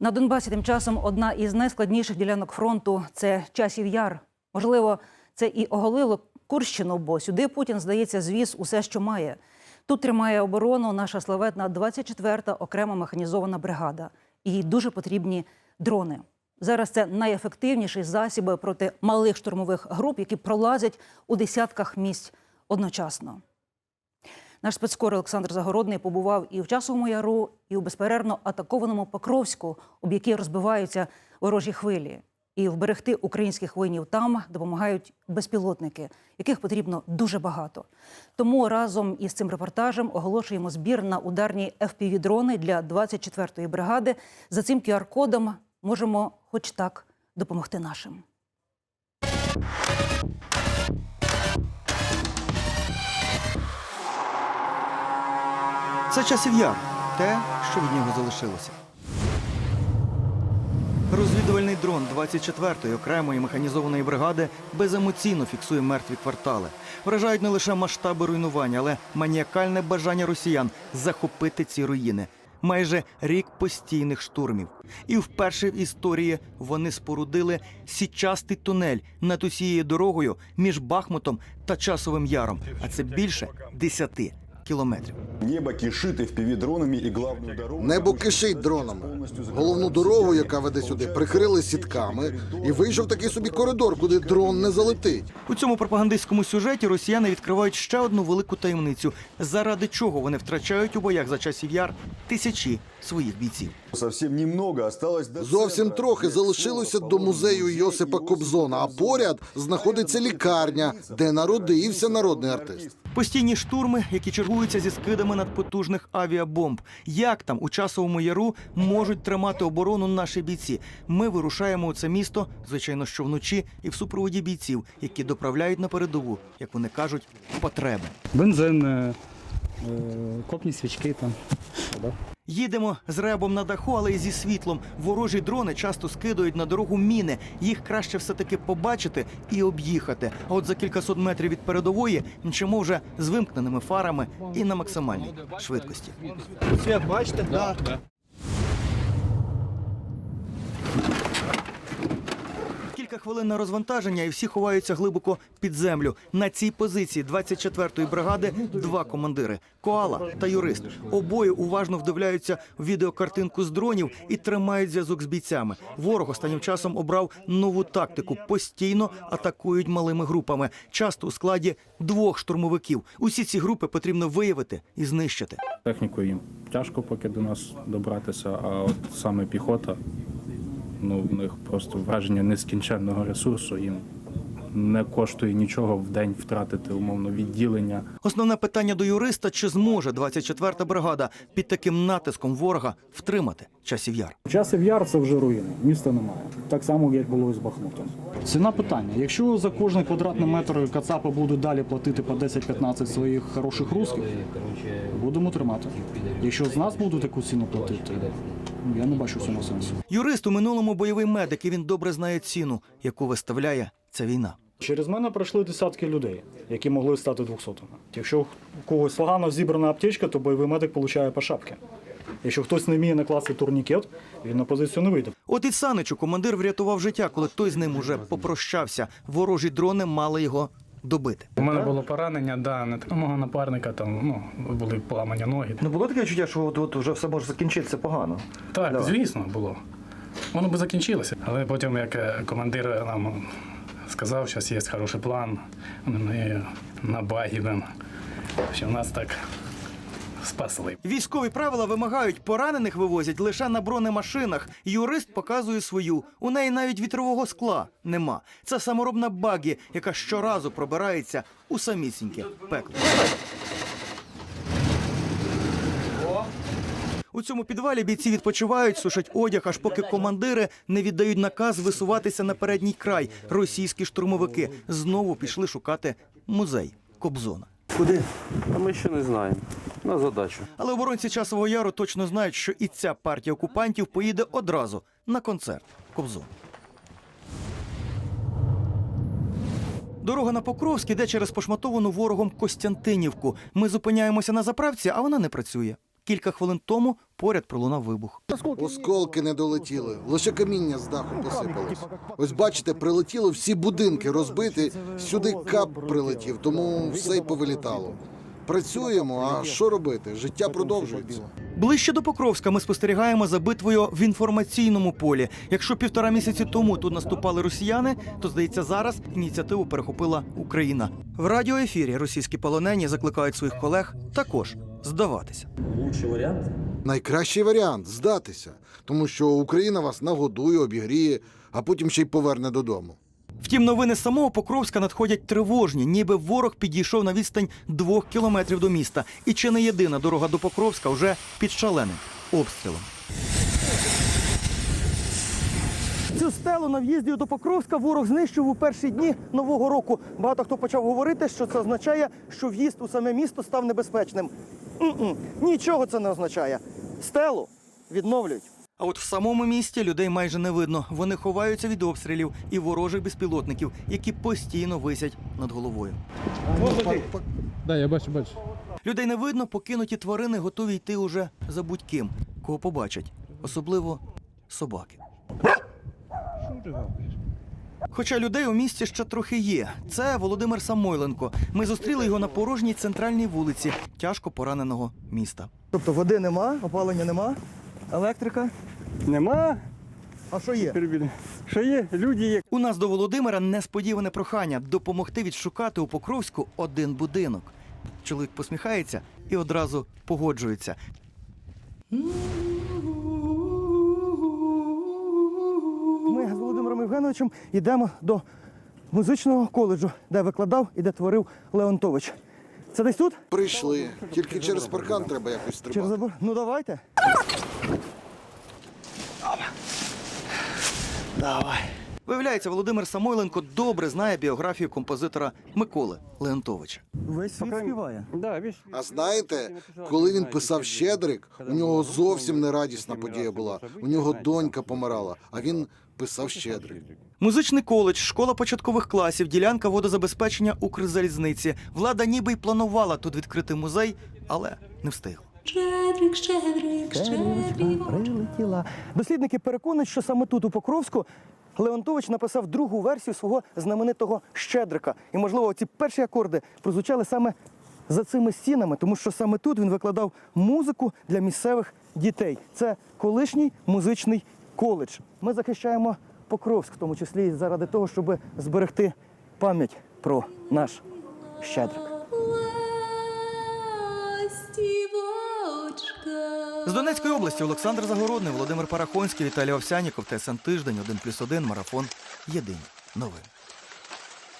На Донбасі тим часом одна із найскладніших ділянок фронту це часів яр. Можливо, це і оголило Курщину, бо сюди Путін, здається, звіз усе, що має. Тут тримає оборону наша славетна 24-та окрема механізована бригада. Їй дуже потрібні дрони. Зараз це найефективніший засіб проти малих штурмових груп, які пролазять у десятках місць одночасно. Наш спецкор Олександр Загородний побував і в часовому яру, і у безперервно атакованому Покровську, об які розбиваються ворожі хвилі. І вберегти українських воїнів там допомагають безпілотники, яких потрібно дуже багато. Тому разом із цим репортажем оголошуємо збір на ударні FPV-дрони для 24-ї бригади. За цим QR-кодом можемо, хоч так, допомогти нашим. Це часів яр, те, що від нього залишилося. Розвідувальний дрон 24-ї окремої механізованої бригади беземоційно фіксує мертві квартали. Вражають не лише масштаби руйнування, але маніакальне бажання росіян захопити ці руїни. Майже рік постійних штурмів. І вперше в історії вони спорудили січастий тунель над усією дорогою між Бахмутом та Часовим Яром. А це більше 10 кілометрів. Небо кишит FPV-дронами главну главную дорогу... Небо кишить дронами. Головну дорогу, яка веде сюди, прикрили сітками, і вийшов такий собі коридор, куди дрон не залетить. У цьому пропагандистському сюжеті росіяни відкривають ще одну велику таємницю, заради чого вони втрачають у боях за часів яр тисячі своїх бійців. Совсем немного осталось до Зовсім трохи залишилося до музею Йосипа Кобзона, а поряд знаходиться лікарня, де народився народний артист. Постійні штурми, які чергуються зі скидами надпотужних авіабомб. Як там у часовому яру можуть тримати оборону наші бійці? Ми вирушаємо у це місто, звичайно, що вночі, і в супроводі бійців, які доправляють на передову, як вони кажуть, потреби. Бензин, е, копні свічки там. Їдемо з ребом на даху, але й зі світлом. Ворожі дрони часто скидують на дорогу міни. Їх краще все-таки побачити і об'їхати. А от за кількасот метрів від передової мчимо вже з вимкненими фарами і на максимальній швидкості. Кілька хвилин на розвантаження, і всі ховаються глибоко під землю. На цій позиції 24-ї бригади два командири Коала та юрист. Обоє уважно вдивляються в відеокартинку з дронів і тримають зв'язок з бійцями. Ворог останнім часом обрав нову тактику. Постійно атакують малими групами, часто у складі двох штурмовиків. Усі ці групи потрібно виявити і знищити. Технікою їм тяжко поки до нас добратися, а от саме піхота, ну в них просто враження нескінченного ресурсу. Їм не коштує нічого в день втратити умовно відділення. Основне питання до юриста: чи зможе 24-та бригада під таким натиском ворога втримати часів яр? Часів яр це вже руїни, міста немає. Так само, як було і з Бахмутом. Ціна питання. Якщо за кожний квадратний метр Кацапи будуть далі платити по 10-15 своїх хороших русських, будемо тримати. Якщо з нас будуть таку ціну платити, я не бачу в цьому сенсу. Юрист у минулому бойовий медик, і він добре знає ціну, яку виставляє ця війна. Через мене пройшли десятки людей, які могли стати 200-ми. Якщо у когось погано зібрана аптечка, то бойовий медик получає по шапки. Якщо хтось не вміє накласти турнікет, він на позицію не вийде. От і Саничу командир врятував життя, коли той з ним уже попрощався. Ворожі дрони мали його добити. У мене було поранення, да, не мого напарника там ну, були поламані ноги. Ну було таке відчуття, що от, от вже все може закінчитися погано. Так, звісно, було. Воно би закінчилося. Але потім, як е, командир нам сказав, що є хороший план, ми на багі, там, що нас так спасли. Військові правила вимагають, поранених вивозять лише на бронемашинах. Юрист показує свою. У неї навіть вітрового скла нема. Це саморобна багі, яка щоразу пробирається у самісіньке пекло. У цьому підвалі бійці відпочивають, сушать одяг, аж поки командири не віддають наказ висуватися на передній край. Російські штурмовики знову пішли шукати музей Кобзона. Куди? А ми ще не знаємо. На задачу. Але оборонці часового яру точно знають, що і ця партія окупантів поїде одразу на концерт Кобзон. Дорога на Покровськ іде через пошматовану ворогом Костянтинівку. Ми зупиняємося на заправці, а вона не працює. Кілька хвилин тому поряд пролунав вибух. Осколки не долетіли, лише каміння з даху посипалось. Ось бачите, прилетіло всі будинки розбиті, сюди кап прилетів, тому все й повилітало. Працюємо, а що робити? Життя продовжується. Ближче до Покровська ми спостерігаємо за битвою в інформаційному полі. Якщо півтора місяці тому тут наступали росіяни, то здається, зараз ініціативу перехопила Україна. В радіоефірі російські полонені закликають своїх колег також здаватися. Найкращий варіант здатися, тому що Україна вас нагодує, обігріє, а потім ще й поверне додому. Втім, новини з самого Покровська надходять тривожні, ніби ворог підійшов на відстань двох кілометрів до міста. І чи не єдина дорога до Покровська вже під шаленим обстрілом. Цю стелу на в'їзді до Покровська ворог знищив у перші дні нового року. Багато хто почав говорити, що це означає, що в'їзд у саме місто став небезпечним. М-м, Нічого це не означає. Стелу відновлюють. А от в самому місті людей майже не видно. Вони ховаються від обстрілів і ворожих безпілотників, які постійно висять над головою. Да, я бачу, бачу. Людей не видно, покинуті тварини готові йти уже за будь-ким, кого побачать, особливо собаки. Хоча людей у місті ще трохи є. Це Володимир Самойленко. Ми зустріли його на порожній центральній вулиці тяжко пораненого міста. Тобто води нема, опалення нема, електрика. Нема А що є? Що є? Люди є. У нас до Володимира несподіване прохання допомогти відшукати у Покровську один будинок. Чоловік посміхається і одразу погоджується. Євгеновичем йдемо до музичного коледжу, де викладав і де творив Леонтович. Це десь тут? Прийшли, тільки через паркан треба якось Через забор? Ну давайте. Виявляється, Володимир Самойленко добре знає біографію композитора Миколи Леонтовича. Весь світ співає. А знаєте, коли він писав Щедрик, у нього зовсім не радісна подія була. У нього донька помирала, а він писав Щедрик. Музичний коледж, школа початкових класів, ділянка водозабезпечення Укрзалізниці. Влада ніби й планувала тут відкрити музей, але не встигла. Щедрик, щедрик, щедрик. Прилетіла. Дослідники переконують, що саме тут, у Покровську, Леонтович написав другу версію свого знаменитого Щедрика. І, можливо, ці перші акорди прозвучали саме за цими стінами, тому що саме тут він викладав музику для місцевих дітей. Це колишній музичний коледж. Ми захищаємо Покровськ, в тому числі і заради того, щоб зберегти пам'ять про наш Щедрик. З Донецької області Олександр Загородний, Володимир Парахонський, Віталій Овсяніков, ТСН Тиждень, 1+,1, Марафон. Єдині новини.